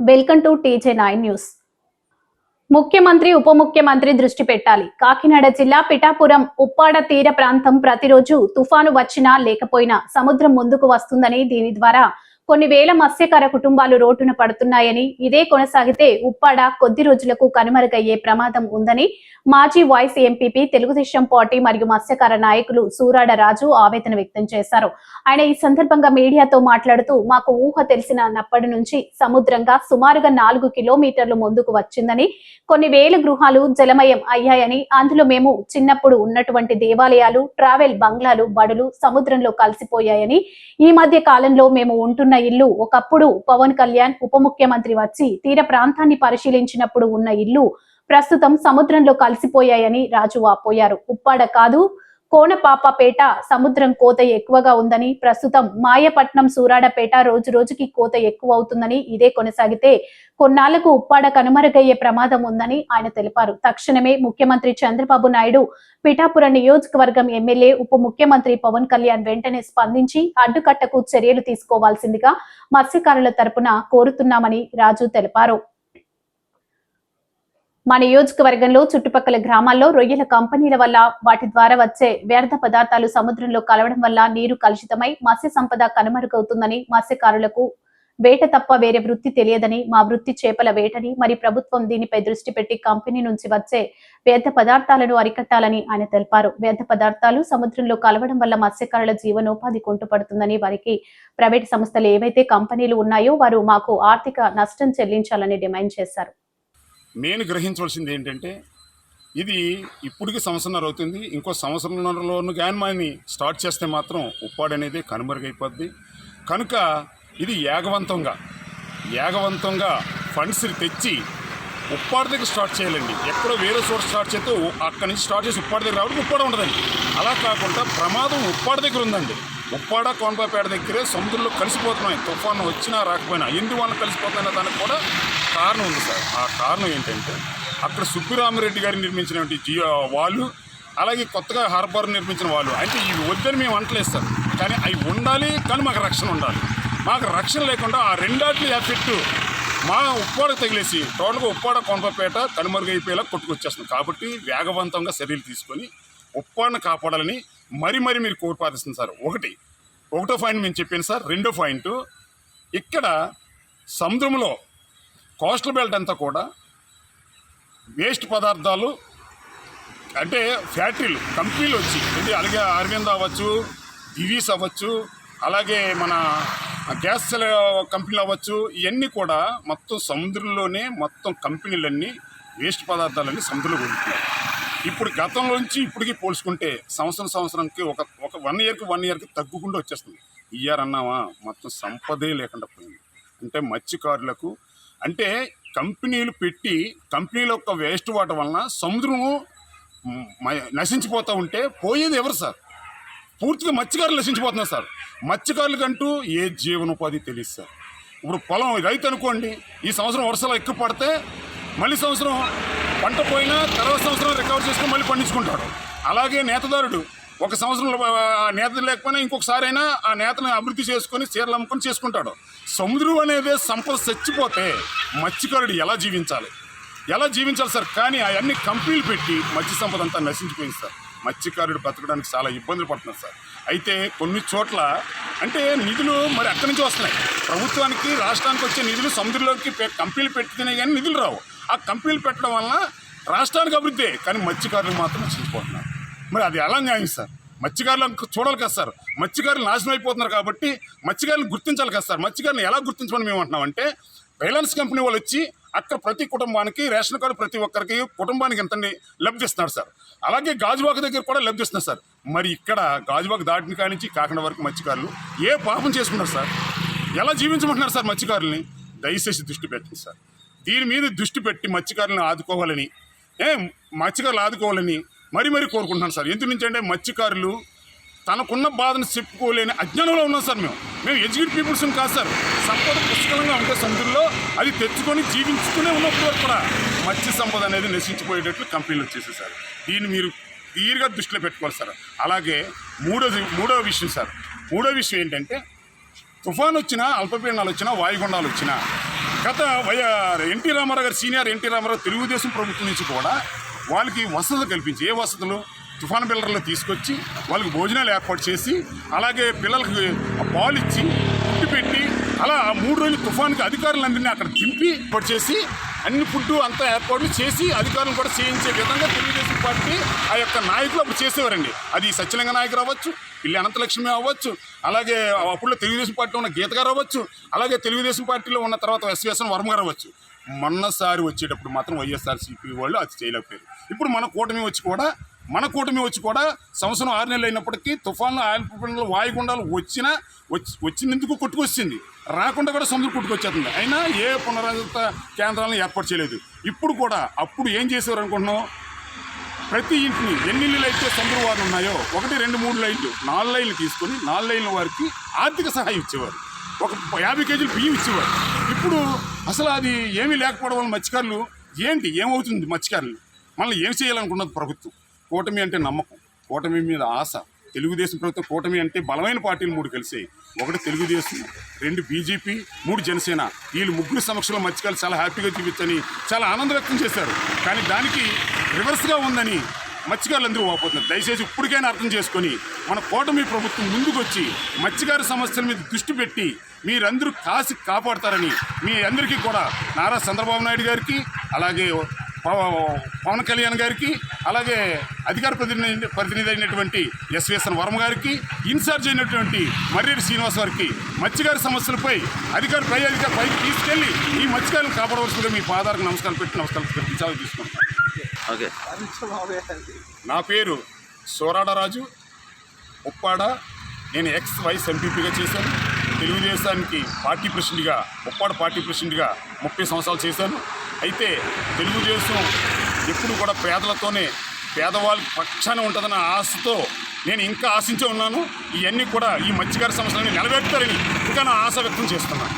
Welcome to TJ nine news. ముఖ్యమంత్రి ఉప ముఖ్యమంత్రి దృష్టి పెట్టాలి. కాకినాడ జిల్లా పిఠాపురం ఉప్పాడ తీర ప్రాంతం ప్రతిరోజు తుఫాను వచ్చినా లేకపోయినా సముద్రం ముందుకు వస్తుందని దీని ద్వారా కొన్ని వేల మత్స్యకార కుటుంబాలు రోడ్డున పడుతున్నాయని ఇదే కొనసాగితే ఉప్పాడ కొద్ది రోజులకు కనుమరుగయ్యే ప్రమాదం ఉందని మాజీ వాయిస్ ఎంపీపీ తెలుగుదేశం పార్టీ మరియు మత్స్యకార నాయకులు సూరాడ రాజు ఆవేదన వ్యక్తం చేశారు. ఆయన ఈ సందర్భంగా మీడియాతో మాట్లాడుతూ మాకు ఊహ తెలిసిన నప్పటి నుంచి సముద్రంగా సుమారుగా నాలుగు కిలోమీటర్లు ముందుకు వచ్చిందని కొన్ని వేల గృహాలు జలమయం అయ్యాయని అందులో మేము చిన్నప్పుడు ఉన్నటువంటి దేవాలయాలు ట్రావెల్ బంగ్లాలు బడులు సముద్రంలో కలిసిపోయాయని ఈ మధ్య కాలంలో మేము ఉంటున్న ఇల్లు ఒకప్పుడు పవన్ కళ్యాణ్ ఉప ముఖ్యమంత్రి వచ్చి తీర ప్రాంతాన్ని పరిశీలించినప్పుడు ఉన్న ఇల్లు ప్రస్తుతం సముద్రంలో కలిసిపోయాయని రాజు వాపోయారు ఉప్పాడ కాదు కోనపాపపేట సముద్రం కోత ఎక్కువగా ఉందని ప్రస్తుతం మాయపట్నం సూరాడపేట రోజు రోజుకి కోత ఎక్కువ అవుతుందని ఇదే కొనసాగితే కొన్నాళ్ళకు ఉప్పాడ కనుమరుగయ్యే ప్రమాదం ఉందని ఆయన తెలిపారు. తక్షణమే ముఖ్యమంత్రి చంద్రబాబు నాయుడు పిఠాపురం నియోజకవర్గం ఎమ్మెల్యే ఉప ముఖ్యమంత్రి పవన్ కళ్యాణ్ వెంటనే స్పందించి అడ్డుకట్టకు చర్యలు తీసుకోవాల్సిందిగా మత్స్యకారుల తరపున కోరుతున్నామని రాజు తెలిపారు. మా నియోజకవర్గంలో చుట్టుపక్కల గ్రామాల్లో రొయ్యల కంపెనీల వల్ల వాటి ద్వారా వచ్చే వ్యర్థ పదార్థాలు సముద్రంలో కలవడం వల్ల నీరు కలుషితమై మత్స్య సంపద కనుమరుగవుతుందని మత్స్యకారులకు వేట తప్ప వేరే వృత్తి తెలియదని మా వృత్తి చేపల వేటని మరి ప్రభుత్వం దీనిపై దృష్టి పెట్టి కంపెనీ నుంచి వచ్చే వ్యర్థ పదార్థాలను అరికట్టాలని ఆయన తెలిపారు. వ్యర్థ పదార్థాలు సముద్రంలో కలవడం వల్ల మత్స్యకారుల జీవనోపాధి కుంటుపడుతుందని వారికి ప్రైవేట్ సంస్థలు ఏవైతే కంపెనీలు ఉన్నాయో వారు మాకు ఆర్థిక నష్టం చెల్లించాలని డిమాండ్ చేశారు. నేను గ్రహించవలసింది ఏంటంటే ఇది ఇప్పటికి సంవత్సరంన్నర అవుతుంది. ఇంకో సంవత్సరంన్నరలోను కానీ స్టార్ట్ చేస్తే మాత్రం ఉప్పాడు అనేది కనుమరుగైపోద్ది. కనుక ఇది ఏగవంతంగా ఏగవంతంగా ఫండ్స్ తెచ్చి ఉప్పాడు దగ్గర స్టార్ట్ చేయాలండి. ఎక్కడో వేరే చోట స్టార్ట్ చేస్తే అక్కడి నుంచి స్టార్ట్ చేసి ఉప్పాడు దగ్గర రావడం ఉప్పాడ ఉండదండి. అలా కాకుండా ప్రమాదం ఉప్పాడు దగ్గర ఉందండి. ఉప్పాడ కోనపాపేట దగ్గరే సముద్రంలో కలిసిపోతున్నాయి. తుఫాను వచ్చినా రాకపోయినా ఎందువల్ల కలిసిపోతున్నాయో దానికి కూడా కారణం ఉంది సార్. ఆ కారణం ఏంటంటే అక్కడ సుబ్బిరామిరెడ్డి గారు నిర్మించినటువంటి జియో వాళ్ళు అలాగే కొత్తగా హార్బర్ నిర్మించిన వాళ్ళు అంటే ఇవి వద్దని మేము అంటలేదు సార్. కానీ అవి ఉండాలి కానీ మాకు రక్షణ ఉండాలి. మాకు రక్షణ లేకుండా ఆ రెండాటి ఎఫెక్ట్ మా ఉప్పాడకు తగిలేసి టోటల్గా ఉప్పాడ కొనపపేట కనుమరుగైపోయేలా కొట్టుకొచ్చేస్తుంది కాబట్టి వేగవంతంగా చర్యలు తీసుకొని ఉప్పాడను కాపాడాలని మరి మరి మీరు కోరిపాదిస్తుంది సార్. ఒకటి ఒకటో పాయింట్ మేము చెప్పాను సార్. రెండో పాయింట్ ఇక్కడ సముద్రంలో కోస్టల్ బెల్ట్ అంతా కూడా వేస్ట్ పదార్థాలు అంటే ఫ్యాక్టరీలు కంపెనీలు వచ్చి అంటే అలాగే అరవింద్ అవ్వచ్చు దివీస్ అవ్వచ్చు అలాగే మన గ్యాస్ కంపెనీలు అవ్వచ్చు ఇవన్నీ కూడా మొత్తం సముద్రంలోనే మొత్తం కంపెనీలన్నీ వేస్ట్ పదార్థాలన్నీ సముద్రంలో కొడుతున్నాయి ఇప్పుడు గతంలోంచి ఇప్పటికి పోల్చుకుంటే సంవత్సరం సంవత్సరానికి ఒక ఒక వన్ ఇయర్కి వన్ ఇయర్కి తగ్గుకుండా వచ్చేస్తుంది. ఇయర్ అన్నావా మొత్తం సంపదే లేకుండా పోయింది. అంటే మత్స్యకారులకు అంటే కంపెనీలు పెట్టి కంపెనీల యొక్క వేస్ట్ వాటర్ వలన సముద్రము మ- నశించిపోతూ ఉంటే పోయేది ఎవరు సార్? పూర్తిగా మత్స్యకారులు నశించిపోతున్నారు సార్. మత్స్యకారులకంటూ ఏ జీవనోపాధి తెలియదు సార్. ఇప్పుడు పొలం రైతు అనుకోండి ఈ సంవత్సరం వర్షాలు ఎక్కువ పడితే మళ్ళీ సంవత్సరం పంట పోయినా తర్వాత సంవత్సరం రికవర్ చేసుకుని మళ్ళీ పండించుకుంటాడు అలాగే నేతదారుడు ఒక సంవత్సరంలో ఆ లేకపోయినా ఇంకొకసారి అయినా ఆ నేతను అభివృద్ధి చేసుకొని చీరలు అమ్ముకొని చేసుకుంటాడు. సముద్రం అనేది సంపద చచ్చిపోతే మత్స్యకారుడు ఎలా జీవించాలి? ఎలా జీవించాలి సార్? కానీ అవన్నీ కంపెనీలు పెట్టి మత్స్య సంపద అంతా నశించిపోయింది సార్. మత్స్యకారుడు బతకడానికి చాలా ఇబ్బందులు పడుతున్నారు సార్. అయితే కొన్ని చోట్ల అంటే నిధులు మరి అక్కడి నుంచి వస్తున్నాయి. ప్రభుత్వానికి రాష్ట్రానికి వచ్చే నిధులు సముద్రంలోకి పె- కంపెనీలు పెట్టుతున్నాయి కానీ నిధులు రావు. ఆ కంపెనీలు పెట్టడం వలన రాష్ట్రానికి అభివృద్ధి కానీ మత్స్యకారులు మాత్రం నశించిపోతున్నారు మరి అది ఎలా న్యాయం సార్? మత్స్యకారులను చూడాలి కదా సార్. మత్స్యకారులు నాశనం అయిపోతున్నారు కాబట్టి మత్స్యకారులను గుర్తించాలి కదా సార్. మత్స్యకారులను ఎలా గుర్తించమని మేము అంటున్నామంటే రిలయన్స్ కంపెనీ వాళ్ళు వచ్చి అక్కడ ప్రతి కుటుంబానికి రేషన్ కార్డు ప్రతి ఒక్కరికి కుటుంబానికి ఎంతని లబ్ధిస్తున్నారు సార్. అలాగే గాజువాక దగ్గర కూడా లబ్ధిస్తున్నారు సార్. మరి ఇక్కడ గాజువాక దాటిన కానించి నుంచి కాకినాడ వరకు మత్స్యకారులు ఏ పాపం చేసుకున్నారు సార్? ఎలా జీవించమంటున్నారు సార్ మత్స్యకారుల్ని? దయచేసి దృష్టి పెట్టండి సార్. దీని మీద దృష్టి పెట్టి మత్స్యకారులను ఆదుకోవాలని ఏ మత్స్యకారులు ఆదుకోవాలని మరీ మరీ కోరుకుంటున్నాను సార్. ఎందు నుంచి అంటే మత్స్యకారులు తనకున్న బాధను చెప్పుకోలేని అజ్ఞానంలో ఉన్నాం సార్ మేము. మేము ఎడ్యుకేట్ పీపుల్స్ కాదు సార్. సంపద పుష్కలంగా ఉంటే సముద్రంలో అది తెచ్చుకొని జీవించుకునే ఉన్నప్పుడు కూడా మత్స్య సంపద అనేది నశించిపోయేటట్లు కంపెనీలు వచ్చేసాయి సార్. దీన్ని మీరు తీరుగా దృష్టిలో పెట్టుకోవాలి సార్. అలాగే మూడోది మూడో విషయం సార్. మూడో విషయం ఏంటంటే తుఫాన్ వచ్చినా అల్పపీడనాలు వచ్చినా వాయుగుండాలు వచ్చినా గత వై ఎన్టీ రామారావు గారు సీనియర్ ఎన్టీ రామారావు తెలుగుదేశం ప్రభుత్వం నుంచి కూడా వాళ్ళకి వసతులు కల్పించి ఏ వసతులు? తుఫాన్ బిల్లర్లు తీసుకొచ్చి వాళ్ళకి భోజనాలు ఏర్పాటు చేసి అలాగే పిల్లలకి పాలు ఇచ్చి ఫుడ్ పెట్టి అలా మూడు రోజులు తుఫాన్కి అధికారులందరినీ అక్కడ దింపి ఏర్పాటు చేసి అన్ని ఫుడ్ అంతా ఏర్పాటు చేసి అధికారులు కూడా చేయించే విధంగా తెలుగుదేశం పార్టీ ఆ యొక్క నాయకులు అప్పుడు చేసేవారండి. అది సత్యలింగ నాయకులు అవ్వచ్చు పిల్లి అనంతలక్ష్మి అవ్వచ్చు అలాగే అప్పుడు తెలుగుదేశం పార్టీలో ఉన్న గీత గారు అవ్వచ్చు అలాగే తెలుగుదేశం పార్టీలో ఉన్న తర్వాత ఎస్విఎస్ఎన్ వర్మ గారు అవ్వచ్చు. మొన్నసారి వచ్చేటప్పుడు మాత్రం వైఎస్ఆర్సీపీ వాళ్ళు అది చేయలేకపోయారు. ఇప్పుడు మన కూటమి వచ్చి కూడా మన కూటమి వచ్చి కూడా సంవత్సరం ఆరు నెలలు అయినప్పటికీ తుఫాన్లు ఆల్పండ్లు వాయుగుండాలు వచ్చినా వచ్చి వచ్చినందుకు కొట్టుకొచ్చింది. రాకుండా కూడా సముద్రం కొట్టుకొచ్చేస్తుంది అయినా ఏ పునరాజిత కేంద్రాలను ఏర్పాటు చేయలేదు. ఇప్పుడు కూడా అప్పుడు ఏం చేసేవారు అనుకుంటున్నాం ప్రతి ఇంటిని ఎన్ని ఇళ్ళు అయితే సందువారు ఉన్నాయో ఒకటి రెండు మూడు లైన్లు నాలుగు లైన్లు తీసుకొని నాలుగు లైన్ల వారికి ఆర్థిక సహాయం ఇచ్చేవారు. ఒక యాభై కేజీలు బియ్యం ఇచ్చేవారు. ఇప్పుడు అసలు అది ఏమీ లేకపోవడం వల్ల మత్స్యకారులు ఏంటి? ఏమవుతుంది మత్స్యకారులు? మనల్ని ఏం చేయాలనుకున్నది ప్రభుత్వం? కూటమి అంటే నమ్మకం కూటమి మీద ఆశ. తెలుగుదేశం ప్రభుత్వం కూటమి అంటే బలమైన పార్టీలు మూడు కలిసాయి. ఒకటి తెలుగుదేశం రెండు బీజేపీ మూడు జనసేన. వీళ్ళు ముగ్గురు సమక్షంలో మత్స్యకారులు చాలా హ్యాపీగా చూపించని చాలా ఆనందం వ్యక్తం చేశారు. కానీ దానికి రివర్స్గా ఉందని మత్స్యకారులందరూ పోతున్నారు దయచేసి ఇప్పటికైనా అర్థం చేసుకొని మన కూటమి ప్రభుత్వం ముందుకొచ్చి మత్స్యకారు సమస్యల మీద దృష్టి పెట్టి మీరందరూ కాసి కాపాడతారని మీ అందరికీ కూడా నారా చంద్రబాబు నాయుడు గారికి అలాగే పవ- పవన్ కళ్యాణ్ గారికి అలాగే అధికార ప్రతినిధి ప్రతినిధి అయినటువంటి ఎస్విఎస్ఎన్ వర్మ గారికి ఇన్ఛార్జ్ అయినటువంటి మర్రెడ్డి శ్రీనివాస్ గారికి మత్స్యకారు సమస్యలపై అధికారులు పై అధికారి పైకి తీసుకెళ్ళి ఈ మత్స్యకారులను కాపాడవలసిందిగా మీ పాదాలకు నమస్కారం పెట్టి నమస్కారం పెట్టి తీసుకుంటాను ఓకే. నా పేరు సోరాడరాజు. ఉప్పాడ. నేను ఎక్స్ వైస్ ఎంపీపీగా చేశాను. తెలుగుదేశానికి పార్టీ ప్రెసిడెంట్గా ఉప్పాడ పార్టీ ప్రెసిడెంట్గా ముప్పై సంవత్సరాలు చేశాను. అయితే తెలుగుదేశం ఎప్పుడు కూడా పేదలతోనే పేదవాళ్ళకి పక్షాన ఉంటుందన్న ఆశతో నేను ఇంకా ఆశించే ఉన్నాను. ఇవన్నీ కూడా ఈ మత్స్యకార సమస్యలని నిలబెడతారని ఇంకా నా ఆశ వ్యక్తం చేస్తున్నాను.